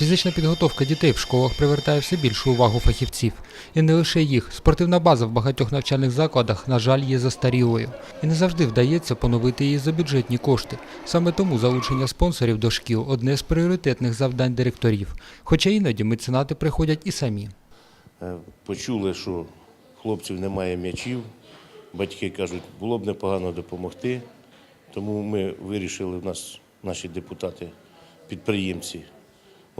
Фізична підготовка дітей в школах привертає все більшу увагу фахівців. І не лише їх. Спортивна база в багатьох навчальних закладах, на жаль, є застарілою. І не завжди вдається поновити її за бюджетні кошти. Саме тому залучення спонсорів до шкіл одне з пріоритетних завдань директорів. Хоча іноді меценати приходять і самі. Е, Почули, що хлопців немає м'ячів. Батьки кажуть, було б непогано допомогти. Тому ми вирішили, в нас наші депутати, підприємці,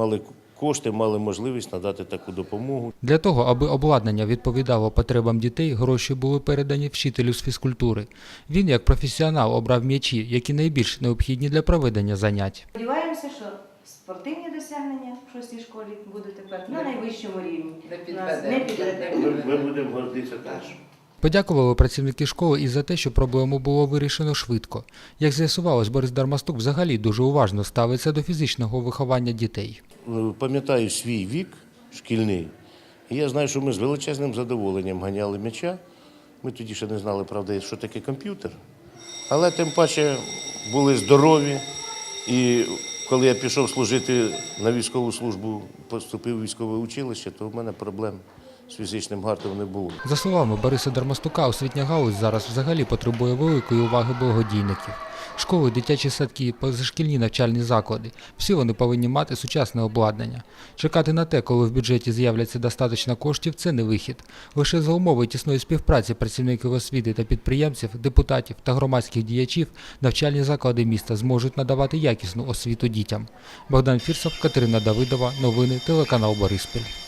мали кошти, мали можливість надати таку допомогу. Для того, аби обладнання відповідало потребам дітей, гроші були передані вчителю з фізкультури. Він, як професіонал, обрав м'ячі, які найбільш необхідні для проведення занять. Сподіваємося, що спортивні досягнення в шостій школі будуть тепер на найвищому рівні. Не У підведемо. не підведемо. Ми, ми будемо гордитися теж. Подякували працівники школи і за те, що проблему було вирішено швидко. Як з'ясувалось, Борис Дармастук взагалі дуже уважно ставиться до фізичного виховання дітей. Е, Пам'ятаю свій вік шкільний. І я знаю, що ми з величезним задоволенням ганяли м'яча. Ми тоді ще не знали, правда, що таке комп'ютер. Але тим паче були здорові. І коли я пішов служити на військову службу, поступив у військове училище, то в мене проблем з фізичним гартом не було. За словами Бориса Дармастука, освітня галузь зараз взагалі потребує великої уваги благодійників. Школи, дитячі садки, позашкільні навчальні заклади – всі вони повинні мати сучасне обладнання. Чекати на те, коли в бюджеті з'являться достатньо коштів – це не вихід. Лише за умови тісної співпраці працівників освіти та підприємців, депутатів та громадських діячів навчальні заклади міста зможуть надавати якісну освіту дітям. Богдан Фірсов, Катерина Давидова. Новини, телеканал Бориспіль.